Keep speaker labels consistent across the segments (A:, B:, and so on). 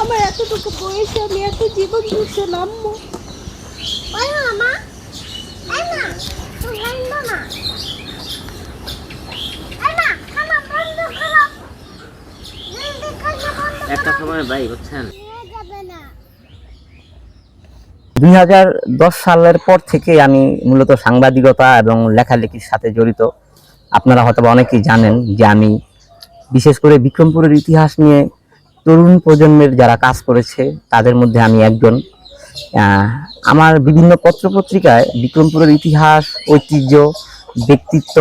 A: আমার এতটুকু বয়সে আমি এত জীবন দিচ্ছে নাম্মু
B: ওই মামা এই মা তুই জানব না। এই মা খানা বন্ধ করো। জলদি খানা বন্ধ
C: একটা সময় ভাই বুঝছেন?
B: নিয়ে যাবে না।
C: দুই হাজার দশ সালের পর থেকে আমি মূলত সাংবাদিকতা এবং লেখালেখির সাথে জড়িত। আপনারা হয়তো অনেকেই জানেন যে আমি বিশেষ করে বিক্রমপুরের ইতিহাস নিয়ে তরুণ প্রজন্মের যারা কাজ করেছে, তাদের মধ্যে আমি একজন। আমার বিভিন্ন পত্রপত্রিকায় বিক্রমপুরের ইতিহাস, ঐতিহ্য, ব্যক্তিত্ব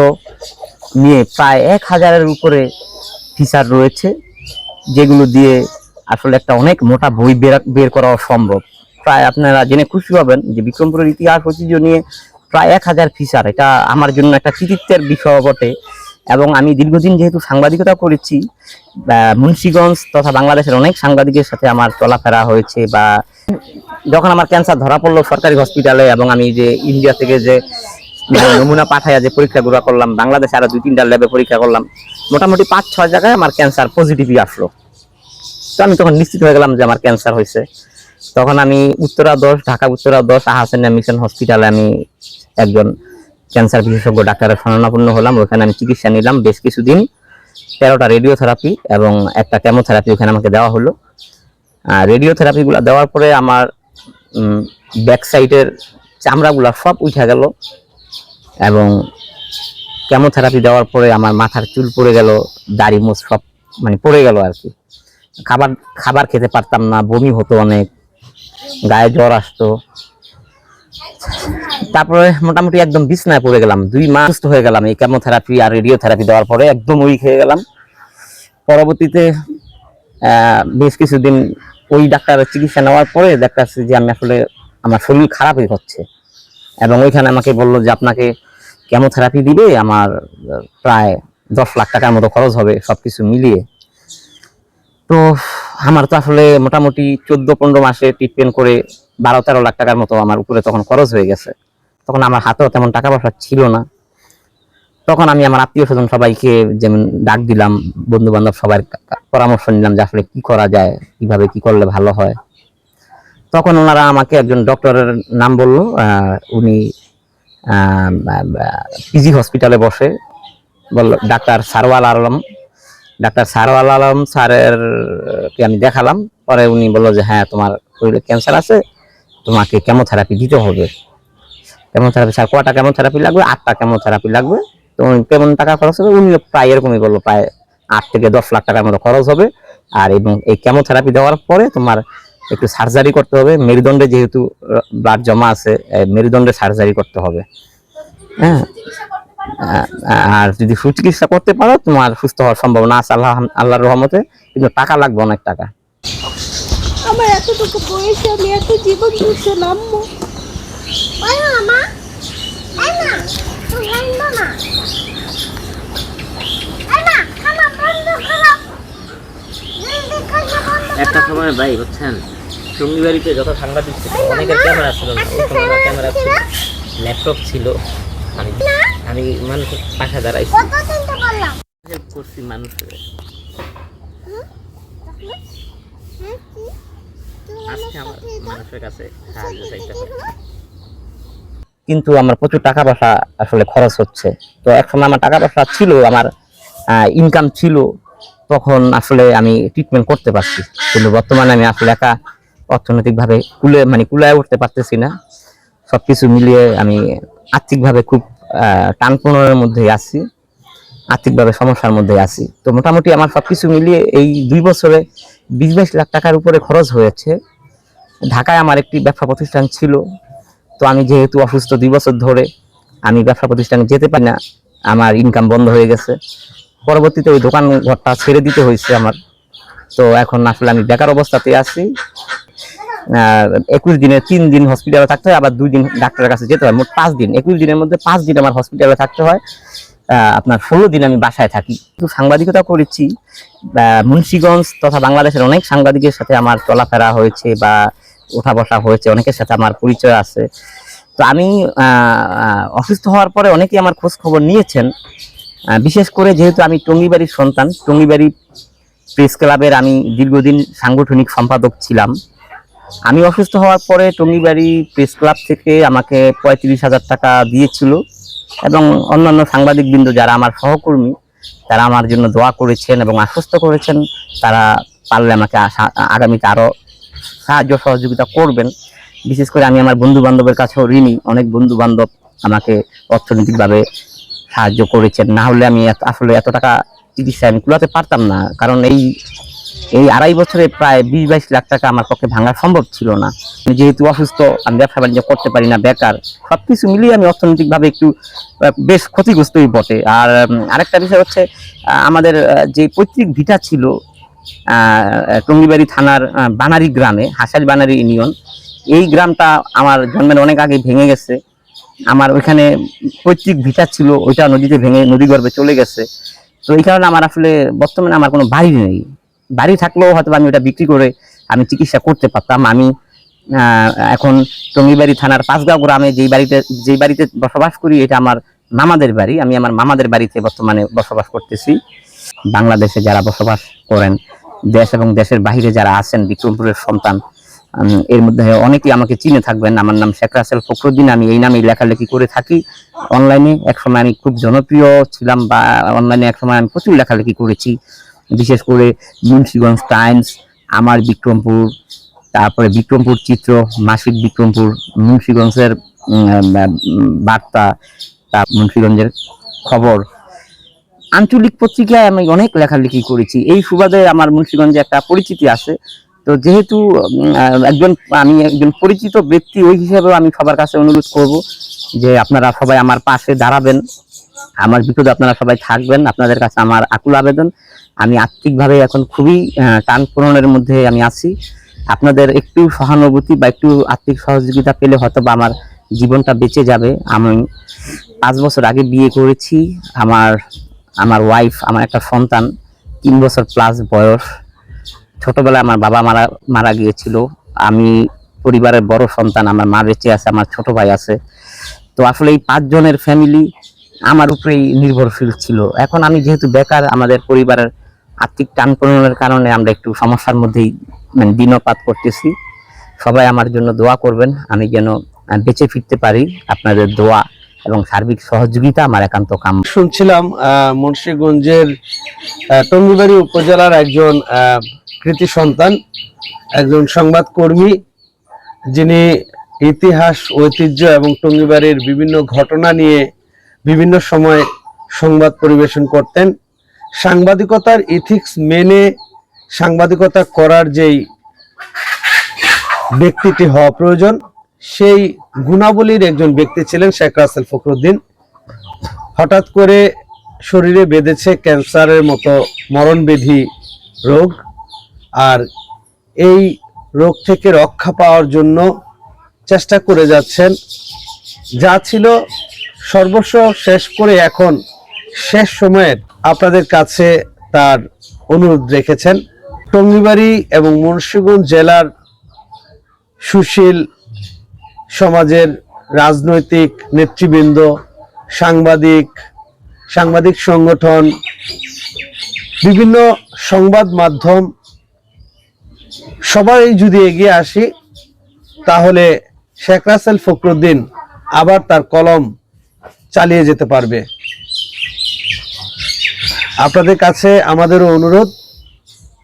C: নিয়ে প্রায় এক হাজারের উপরে ফিচার রয়েছে, যেগুলো দিয়ে আসলে একটা অনেক মোটা বই বের করা সম্ভব। প্রায় আপনারা জেনে খুশি হবেন যে বিক্রমপুরের ইতিহাস, ঐতিহ্য নিয়ে প্রায় এক হাজার ফিচার। এটা আমার জন্য একটা কৃতিত্বের বিষয় বটে এবং আমি দীর্ঘদিন যেহেতু সাংবাদিকতা করেছি মুন্সিগঞ্জ তথা বাংলাদেশের অনেক সাংবাদিকের সাথে আমার চলাফেরা হয়েছে বা যখন আমার ক্যান্সার ধরা পড়ল সরকারি হসপিটালে এবং আমি যে ইন্ডিয়া থেকে যে নমুনা পাঠাইয়া যে পরীক্ষাগুলো করলাম, বাংলাদেশে আরও দুই, তিনটা ল্যাবে পরীক্ষা করলাম, মোটামুটি পাঁচ, ছয় জায়গায় আমার ক্যান্সার পজিটিভই আসলো। তো আমি তখন নিশ্চিত হয়ে গেলাম যে আমার ক্যান্সার হয়েছে। তখন আমি উত্তরা দশ, ঢাকা উত্তরা দশ আহাসেনা মিশন হসপিটালে আমি একজন ক্যান্সার বিশেষজ্ঞ ডাক্তারের শরণাপন্ন হলাম। ওখানে আমি চিকিৎসা নিলাম। বেশ কিছুদিন তেরোটা রেডিওথেরাপি এবং একটা কেমোথেরাপি ওখানে আমাকে দেওয়া হলো। রেডিওথেরাপিগুলো দেওয়ার পরে আমার ব্যাক সাইডের চামড়াগুলো সব উঠে গেল এবং কেমোথেরাপি দেওয়ার পরে আমার মাথার চুল পড়ে গেল, দাড়ি মোচ সব মানে পড়ে গেল আর কি। খাবার খাবার খেতে পারতাম না, বমি হতো অনেক, গায়ে জ্বর আসতো। তারপরে মোটামুটি একদম বিছনায় পড়ে গেলাম। দুই মাস সুস্থ হয়ে গেলাম। এই কেমোথেরাপি আর রেডিওথেরাপি দেওয়ার পরে একদম উইক হয়ে গেলাম। পরবর্তীতে বেশ কিছুদিন ওই ডাক্তারের চিকিৎসা নেওয়ার পরে দেখতেছি যে আমি আসলে আমার শরীর খারাপই হচ্ছে। এবং ওইখানে আমাকে বলল যে আপনাকে কেমোথেরাপি দিবে, আমার প্রায় দশ লাখ টাকার মতো খরচ হবে সব কিছু মিলিয়ে। তো আমার তো আসলে মোটামুটি চোদ্দ পনেরো মাসে ট্রিটমেন্ট করে বারো তেরো লাখ টাকার মতো আমার উপরে তখন খরচ হয়ে গেছে। তখন আমার হাতেও তেমন টাকা পয়সা ছিল না। তখন আমি আমার আত্মীয় স্বজন সবাইকে যেমন ডাক দিলাম বন্ধু বান্ধব সবার পরামর্শ নিলাম যে আসলে কি করা যায়, কীভাবে কি করলে ভালো হয়। তখন ওনারা আমাকে একজন ডক্টরের নাম বলল উনি পিজি হসপিটালে বসে। বলল, ডাক্তার সারওয়াল আলম। ডাক্তার সারওয়াল আলম স্যারের কে আমি দেখালাম। পরে উনি বলল যে হ্যাঁ তোমার শরীরে ক্যান্সার আছে, তোমাকে কেমোথেরাপি দিতে হবে। কেমোথেরাপি স্যার, কটা কেমন থেরাপি লাগবে, আটটা কেমন থেরাপি লাগবে? তো কেমন টাকা খরচ হবে? উনি প্রায় এরকমই বলল, প্রায় আট থেকে দশ লাখ টাকার মতো খরচ হবে। আর এবং এই কেমন থেরাপি দেওয়ার পরে তোমার একটু সার্জারি করতে হবে। মেরুদণ্ডে যেহেতু ব্লাড জমা আছে মেরুদণ্ডে সার্জারি করতে হবে। হ্যাঁ আর যদি সুচিকিৎসা করতে পারো, তোমার সুস্থ হওয়ার সম্ভাবনা আছে আল্লাহ, আল্লাহর রহমতে। কিন্তু টাকা লাগবে অনেক টাকা।
A: আমার এতটুকু বয়সে আমি এত জীবন দিচ্ছে নাম্মু
B: ওই মামা এই মা। তুই না
C: একটা সময় ভাই বুঝছেন? টঙ্গি বাড়িতে যত সাংবাদিক ছিল অনেকের ক্যামেরা ছিল না ওই সময় আমার ক্যামেরা ছিল। ল্যাপটপ ছিল। আমি আমি মানুষের পাশে দাঁড়াইছি। হেল্প করছি মানুষের। আজকে আমার মানুষের কাছে সাহায্য চাইতে হয়। কিন্তু আমার প্রচুর টাকা পয়সা আসলে খরচ হচ্ছে। তো একসময় আমার টাকা পয়সা ছিল, আমার ইনকাম ছিল, তখন আসলে আমি ট্রিটমেন্ট করতে পারছি। কিন্তু বর্তমানে আমি আসলে একা অর্থনৈতিকভাবে কুলে মানে কুলায় উঠতে পারতেছি না। সব কিছু মিলিয়ে আমি আর্থিকভাবে খুব টানপোনের মধ্যে আছি, আর্থিকভাবে সমস্যার মধ্যে আছি। তো মোটামুটি আমার সব কিছু মিলিয়ে এই দুই বছরে বিশ বাইশ লাখ টাকার উপরে খরচ হয়েছে। ঢাকায় আমার একটি ব্যবসা প্রতিষ্ঠান ছিল তো আমি যেহেতু অসুস্থ দুই বছর ধরে, আমি ব্যবসা প্রতিষ্ঠানে যেতে পারি না, আমার ইনকাম বন্ধ হয়ে গেছে। পরবর্তীতে ওই দোকান ঘরটা ছেড়ে দিতে হয়েছে আমার। তো এখন আসলে আমি বেকার অবস্থাতে আছি। একুশ দিনে তিন দিন হসপিটালে থাকতে হয়, আবার দুই দিন ডাক্তারের কাছে যেতে হয়, মোট পাঁচ দিন। একুশ দিনের মধ্যে পাঁচ দিন আমার হসপিটালে থাকতে হয়। আপনার ষোলো দিন আমি বাসায় থাকি। তো সাংবাদিকতা করেছি। মুন্সিগঞ্জ তথা বাংলাদেশের অনেক সাংবাদিকের সাথে আমার চলাফেরা হয়েছে বা ওঠা বসা হয়েছে, অনেকের সাথে আমার পরিচয় আছে। তো আমি অসুস্থ হওয়ার পরে অনেকেই আমার খোঁজ খবর নিয়েছেন বিশেষ করে যেহেতু আমি টঙ্গিবাড়ির সন্তান, টঙ্গিবাড়ি প্রেস ক্লাবের আমি দীর্ঘদিন সাংগঠনিক সম্পাদক ছিলাম। আমি অসুস্থ হওয়ার পরে টঙ্গিবাড়ি প্রেস ক্লাব থেকে আমাকে পঁয়ত্রিশ হাজার টাকা দিয়েছিল এবং অন্যান্য সাংবাদিকবৃন্দ যারা আমার সহকর্মী, তারা আমার জন্য দোয়া করেছেন এবং আশ্বস্ত করেছেন। তারা পারলে আমাকে আগামীতে আরও সাহায্য সহযোগিতা করবেন। বিশেষ করে আমি আমার বন্ধু বান্ধবের কাছেও ঋণী। অনেক বন্ধু বান্ধব আমাকে অর্থনৈতিকভাবে সাহায্য করেছেন। না হলে আমি আসলে এত টাকা চিকিৎসা আমি কুলাতে পারতাম না। কারণ এই এই আড়াই বছরে প্রায় বিশ বাইশ লাখ টাকা আমার পক্ষে ভাঙা সম্ভব ছিল না। যেহেতু অসুস্থ, আমি ব্যবসা বাণিজ্য করতে পারি না, বেকার। সব কিছু মিলিয়ে আমি অর্থনৈতিকভাবে একটু বেশ ক্ষতিগ্রস্তই বটে। আর আরেকটা বিষয় হচ্ছে আমাদের যে পৈতৃক ভিটা ছিল টঙ্গিবাড়ি থানার বানারি গ্রামে, হাসারি বানারি ইউনিয়ন। এই গ্রামটা আমার জন্মের অনেক আগে ভেঙে গেছে। আমার ওইখানে পৈতৃক ভিটা ছিল, ওইটা নদীতে ভেঙে নদী গর্ভে চলে গেছে। তো এই কারণে আমার আসলে বর্তমানে আমার কোনো বাড়ি নেই। বাড়ি থাকলেও হয়তো আমি ওটা বিক্রি করে আমি চিকিৎসা করতে পারতাম। আমি এখন টঙ্গিবাড়ি থানার পাঁচগাঁও গ্রামে যেই বাড়িতে যেই বাড়িতে বসবাস করি, এটা আমার মামাদের বাড়ি। আমি আমার মামাদের বাড়িতে বর্তমানে বসবাস করতেছি। বাংলাদেশে যারা বসবাস করেন, দেশ এবং দেশের বাইরে যারা আছেন, বিক্রমপুরের সন্তান এর মধ্যে অনেকেই আমাকে চিনে থাকবেন। আমার নাম শেখ রাসেল ফখরুদ্দিন। আমি এই নামেই লেখালেখি করে থাকি। অনলাইনে একসময় আমি খুব জনপ্রিয় ছিলাম বা অনলাইনে একসময় আমি প্রচুর লেখালেখি করেছি। বিশেষ করে মুন্সিগঞ্জ টাইমস, আমার বিক্রমপুর, তারপরে বিক্রমপুর চিত্র মাসিক বিক্রমপুর, মুন্সিগঞ্জের বার্তা, তা মুন্সিগঞ্জের খবর। আঞ্চলিক পত্রিকায় আমি অনেক লেখালেখি করেছি। এই সুবাদে আমার মুন্সিগঞ্জে একটা পরিচিতি আছে। তো যেহেতু একজন, আমি একজন পরিচিত ব্যক্তি, ওই হিসেবেও আমি সবার কাছে অনুরোধ করব যে আপনারা সবাই আমার পাশে দাঁড়াবেন। আমার বিপদে আপনারা সবাই থাকবেন। আপনাদের কাছে আমার আকুল আবেদন। আমি আর্থিকভাবে এখন খুবই টান পূরণের মধ্যে আমি আছি। আপনাদের একটু সহানুভূতি বা একটু আর্থিক সহযোগিতা পেলে হয়তো বা আমার জীবনটা বেঁচে যাবে। আমি পাঁচ বছর আগে বিয়ে করেছি। আমার আমার ওয়াইফ আমার একটা সন্তান, তিন বছর প্লাস বয়স। ছোটবেলায় আমার বাবা মারা মারা গিয়েছিল। আমি পরিবারের বড় সন্তান, আমার মা বেঁচে আছে, আমার ছোট ভাই আছে। তো আসলে এই পাঁচজনের ফ্যামিলি আমার উপরেই নির্ভরশীল ছিল। এখন আমি যেহেতু বেকার, আমাদের পরিবারের আর্থিক টান পূরণের কারণে আমরা একটু সমস্যার মধ্যেই মানে দিনপাত করতেছি। সবাই আমার জন্য দোয়া করবেন, আমি যেন বেঁচে ফিরতে পারি। আপনাদের দোয়া এবং সার্বিক সহযোগিতা আমার একান্ত কাম
D: শুনছিলাম মুন্সিগঞ্জের টঙ্গিবাড়ি উপজেলার একজন কৃতি সন্তান, একজন সংবাদকর্মী, যিনি ইতিহাস, ঐতিহ্য এবং টঙ্গিবাড়ির বিভিন্ন ঘটনা নিয়ে বিভিন্ন সময় সংবাদ পরিবেশন করতেন। সাংবাদিকতার ইথিক্স মেনে সাংবাদিকতা করার যেই ব্যক্তিটি হওয়া প্রয়োজন সেই গুণাবলীর একজন ব্যক্তি ছিলেন শেখ রাসেল ফখরুদ্দিন। হঠাৎ করে শরীরে বেঁধেছে ক্যান্সারের মতো মরণবেধি রোগ আর এই রোগ থেকে রক্ষা পাওয়ার জন্য চেষ্টা করে যাচ্ছেন। যা ছিল সর্বস্ব শেষ করে এখন শেষ সময়ের আপনাদের কাছে তার অনুরোধ রেখেছেন। টঙ্গিবাড়ি এবং মুন্সিগঞ্জ জেলার সুশীল সমাজের রাজনৈতিক নেতৃবৃন্দ, সাংবাদিক সাংবাদিক সংগঠন, বিভিন্ন সংবাদ মাধ্যম, সবাই যদি এগিয়ে আসি, তাহলে শেখ রাসেল ফখরুদ্দিন আবার তার কলম চালিয়ে যেতে পারবে। আপনাদের কাছে আমাদেরও অনুরোধ,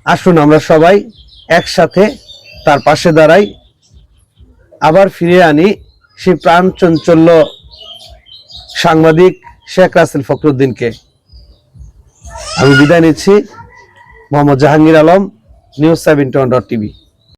D: আসুন আমরা সবাই একসাথে তার পাশে দাঁড়াই। আবার ফিরে আনি সেই প্রাণ চঞ্চল্য সাংবাদিক শেখ রাসেল ফখরুদ্দিনকে। আমি বিদায় নিচ্ছি। Mohammad Jahangir Alam, news seven one dot TV.